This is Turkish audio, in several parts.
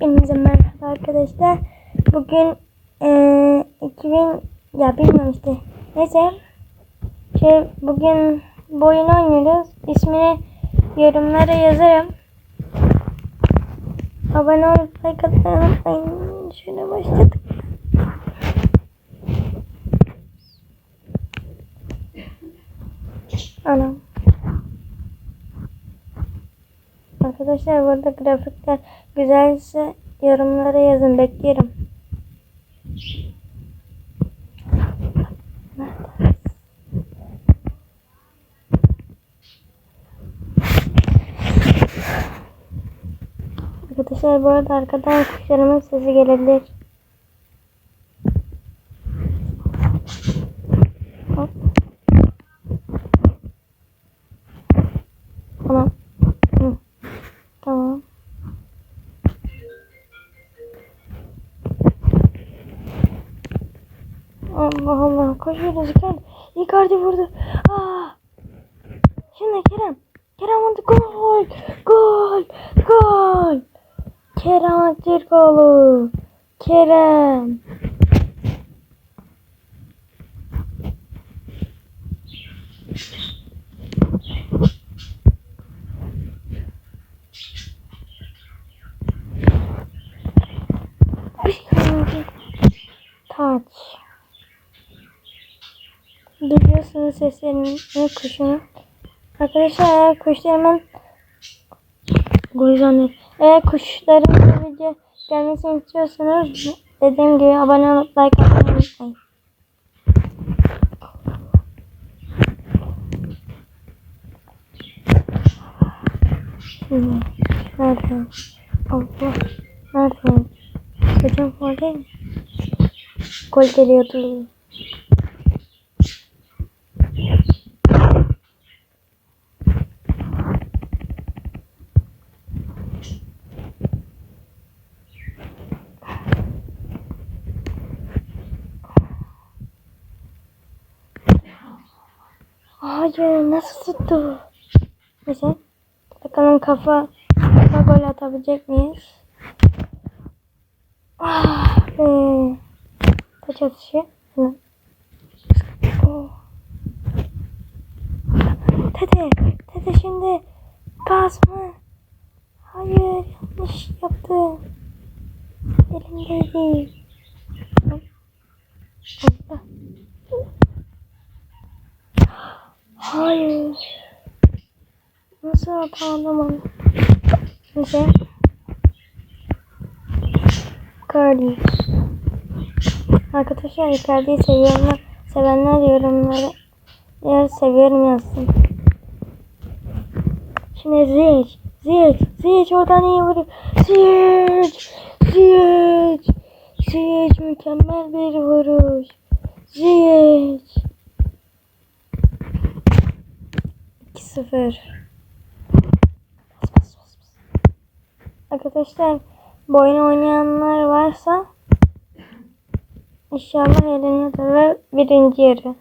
Hepinize merhaba arkadaşlar. Bugün eee 2000 ya bilmiyorum işte. Neyse. Şey bugün bu oyunu oynuyoruz. İsmini yorumlara yazarım. Abone olup like atmayı unutmayın. Şöyle başladık. Anam. Arkadaşlar burada grafikler güzelse yorumlara yazın bekliyorum. Arkadaşlar bu arada arkadan kuşlarımın sesi gelebilir. Allah Allah koşuyoruz Icardi. Vurdu. Aa! Şimdi Kerem. Kerem vurdu. Gol. Gol. Gol. Kerem Aktürkoğlu. Kerem. Taç. Duyuyorsunuz seslerini kuşun. Arkadaşlar kuşlarımın Gol Eğer kuşların video gelmesini istiyorsanız dediğim gibi abone olup like atmayı unutmayın. Şimdi nerede? Allah. Nerede? Hocam orada mı? Gol geliyordu. Hayır nasıl tuttu? Neyse. Bakalım kafa, kafa gol atabilecek miyiz? Ah be. Taç atışı. Hemen. Oh. Tete. Tete şimdi. Gaz mı? Hayır. Yanlış yaptım. Elimdeydi. Allah. Hayır. Nasıl onu? Neyse. Cardi. Arkadaşlar Icardi'yi seviyorum. Sevenler yorumları eğer seviyorum yazsın. Şimdi Ziyech. Ziyech. Ziyech oradan iyi vuruyor. Ziyech. Ziyech. Ziyech mükemmel bir vuruş. Ziyech. 2-0. Arkadaşlar bu oyunu oynayanlar varsa inşallah eğleniyordur ve birinci yarı.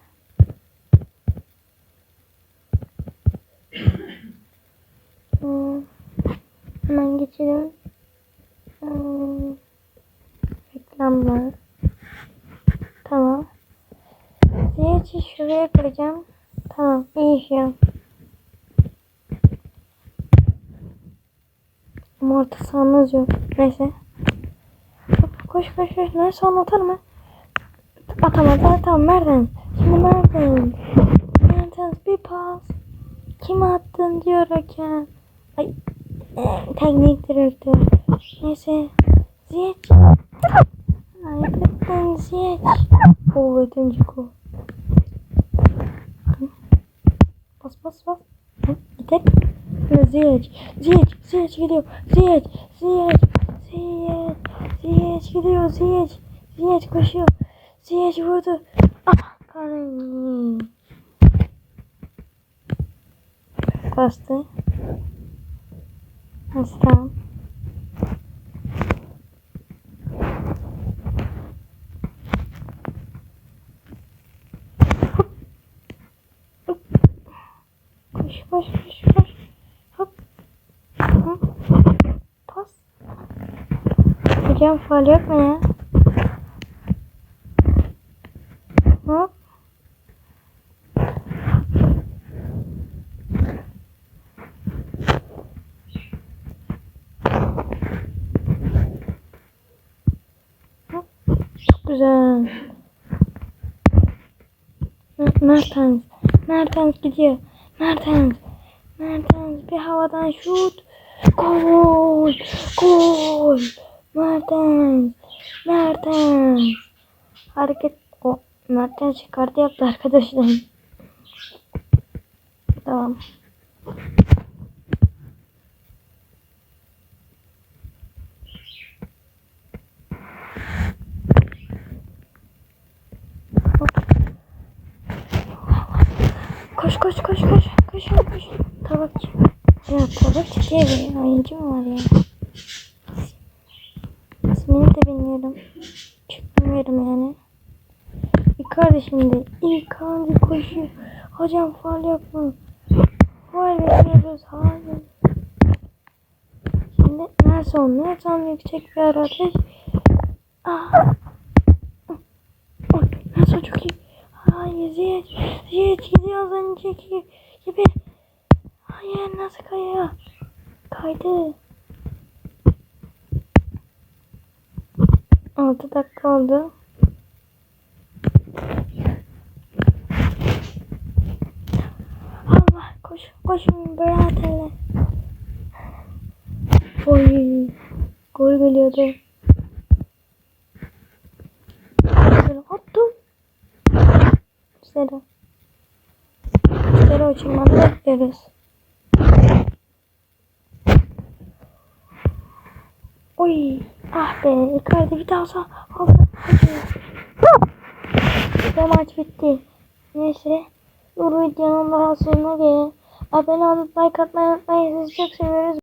Hmm. Hemen geçelim. Hmm. Reklamlar. Tamam. Ziyeci şuraya koyacağım. Tamam iyi şu an. Ama orta sahamız yok. Neyse. Koş koş koş. Ne son atar mı? Atamadı. Tamam Merdan. Şimdi Merdan. Merdan bir pas. Kim attın diyor hakem. Ay. Teknik direktör. Neyse. Ziyech. Ay Ziyech. Oo ikinci gol. Ziyech, Ziyech, Ziyech gidiyor. Ziyech, Ziyech, Ziyech, Ziyech gidiyor. Ziyech, Ziyech koşuyor. Ziyech vurdu. Ah. Bastı. Nasıl tamam. Koş koş koş Hocam faal yok mu ya? Hop. Hop. Çok güzel. Mer- Mertens. Mertens gidiyor. Mertens. Mertens bir havadan şut. Gol. Gol. Mertens. Mertens. Hareket. O Mertens çıkardı yaptı arkadaşlar. Tamam. Koş koş koş koş. Koş koş. Tabakçı. Ya tabakçı diye bir oyuncu mu var ya? İsmini de bilmiyorum. Çıkmıyorum yani. Icardi şimdi. Icardi koşuyor. Hocam faal mu? Faal bekliyoruz. Hayır. Şimdi Nelson. Nelson yüksek bir ateş. Ah. Nelson çok iyi. Hayır Ziyech. Ziyech gidiyor az önceki gibi. Hayır nasıl kayıyor? Kaydı. 6 dakika oldu. Allah koş koşun biraderler. Oy gol geliyordu. Şöyle attım. Zero. Zero uçurmanı bekliyoruz. Oy ah be Icardi bir daha sağ. Ve maç bitti. Neyse. Bu videonun daha sonuna gelin. Abone olup like atmayı unutmayın. Sizi çok seviyoruz.